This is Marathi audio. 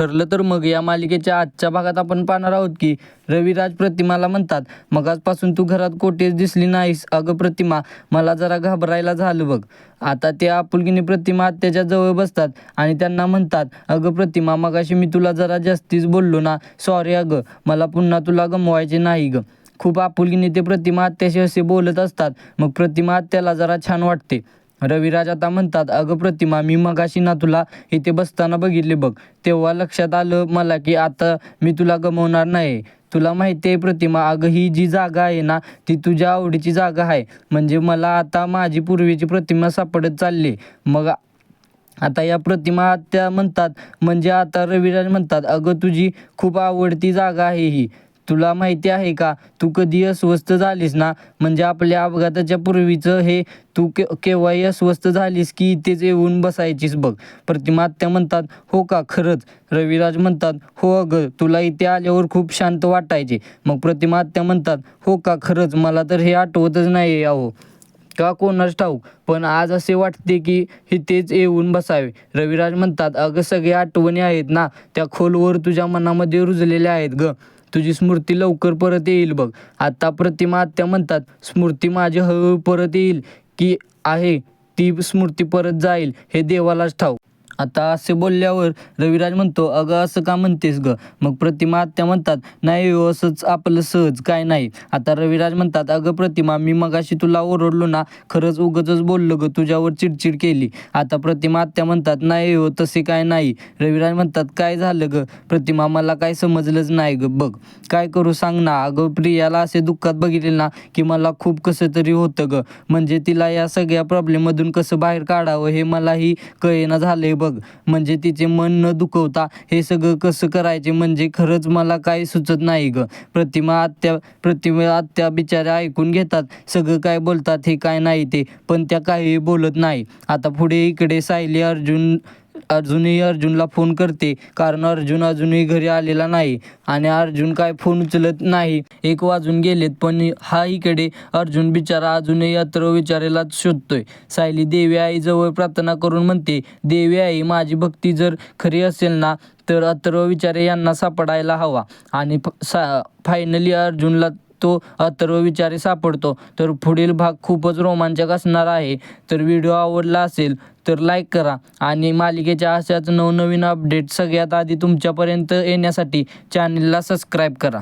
ठरलं तर मग या मालिकेच्या आजच्या भागात आपण पाहणार आहोत की रविराज प्रतिमाला म्हणतात मग आजपासून तू घरात कोठेच दिसली नाहीस. अगं प्रतिमा मला जरा घाबरायला झालं बघ. आता त्या आपुलकीने प्रतिमा आत्याच्या जवळ बसतात आणि त्यांना म्हणतात अगं प्रतिमा मगाशी मी तुला जरा जास्तीच बोललो ना. सॉरी अगं मला पुन्हा तुला गमवायचे नाही गं. खूप आपुलकीने ते प्रतिमा आत्याशी असे बोलत असतात. मग प्रतिमा आत्याला जरा छान वाटते. रविराज आता म्हणतात अगं प्रतिमा मी मगाशी ना तुला इथे बसताना बघितले बघ. तेव्हा लक्षात आलं मला की आता मी तुला गमवणार नाही. तुला माहिती आहे प्रतिमा अगं ही जी जागा आहे ना ती तुझ्या आवडीची जागा आहे. म्हणजे मला आता माझी पूर्वीची प्रतिमा सापडत चालली. मग आता या प्रतिमा त्या म्हणतात म्हणजे आता रविराज म्हणतात अगं तुझी खूप आवडती जागा आहे ही. तुला माहिती आहे का? तू कधी अस्वस्थ झालीस ना? म्हणजे आपल्या अपघाताच्या पूर्वीचं हे तू के केव्हाही अस्वस्थ झालीस की इथेच येऊन बसायचीस बघ. प्रतिमात्या म्हणतात हो का? खरंच. रविराज म्हणतात हो अगं तुला इथे आल्यावर खूप शांत वाटायचे. मग प्रतिमात्या म्हणतात हो का? खरंच मला तर हे आठवतच नाही अहो. का? कोणाच ठाऊक? पण आज असे वाटते की इथेच येऊन बसावे. रविराज म्हणतात अगं सगळ्या आठवणी आहेत ना? त्या खोलवर तुझ्या मनामध्ये रुजलेल्या आहेत ग. तुझी स्मृती लवकर परत येईल बघ. आत्ता प्रतिमा आत्या म्हणतात स्मृती माझी हळूहळू परत येईल की आहे ती स्मृती परत जाईल हे देवालाच ठाऊक. आता असे बोलल्यावर रविराज म्हणतो अगं असं का म्हणतेस ग? मग प्रतिमा आत्या म्हणतात नाही हो, असंच आपलं सहज काय नाही. आता रविराज म्हणतात अगं प्रतिमा मी मगाशी तुला ओरडलो ना खरंच उगच बोललो ग तुझ्यावर चिडचिड केली. आता प्रतिमा आत्या म्हणतात नाही हो तसे काय नाही. रविराज म्हणतात काय झालं ग? प्रतिमा मला काय समजलंच नाही ग बघ. काय करू सांग ना अगं प्रियाला असे दुःखात बघितले ना की मला खूप कसं तरी होतं ग. म्हणजे तिला या सगळ्या प्रॉब्लेममधून कसं बाहेर काढावं हे मलाही कळेना झालंय बघ. म्हणजे तिचे मन न दुखवता हे सगळं कसं करायचे म्हणजे खरंच मला काही सुचत नाही ग. प्रतिमा आत्या प्रतिमा आत्या बिचाऱ्या ऐकून घेतात. सगळं काय बोलतात हे काय नाही ते पण त्या काहीही बोलत नाही. आता पुढे इकडे सायली अर्जुन अर्जुनही अर्जुनला फोन करते. कारण अर्जुन अजूनही घरी आलेला नाही आणि अर्जुन काय फोन उचलत नाही. एक वाजून गेलेत पण हा इकडे अर्जुन बिचारा अजूनही अत्र विचारायला शोधतोय. सायली देवी आईजवळ प्रार्थना करून म्हणते देवी आई माझी भक्ती जर खरी असेल ना तर अत्र विचारे यांना सापडायला हवा. आणि फ- सा फायनली अर्जुनला तो अथर्व विचारे सापडतो. तर पुढील भाग खूपच रोमांचक असणार आहे. तर व्हिडिओ आवडला असेल तर लाईक करा आणि मालिकेच्या अशाच नवनवीन अपडेट सगळ्यात आधी तुमच्यापर्यंत येण्यासाठी चॅनलला सबस्क्राईब करा.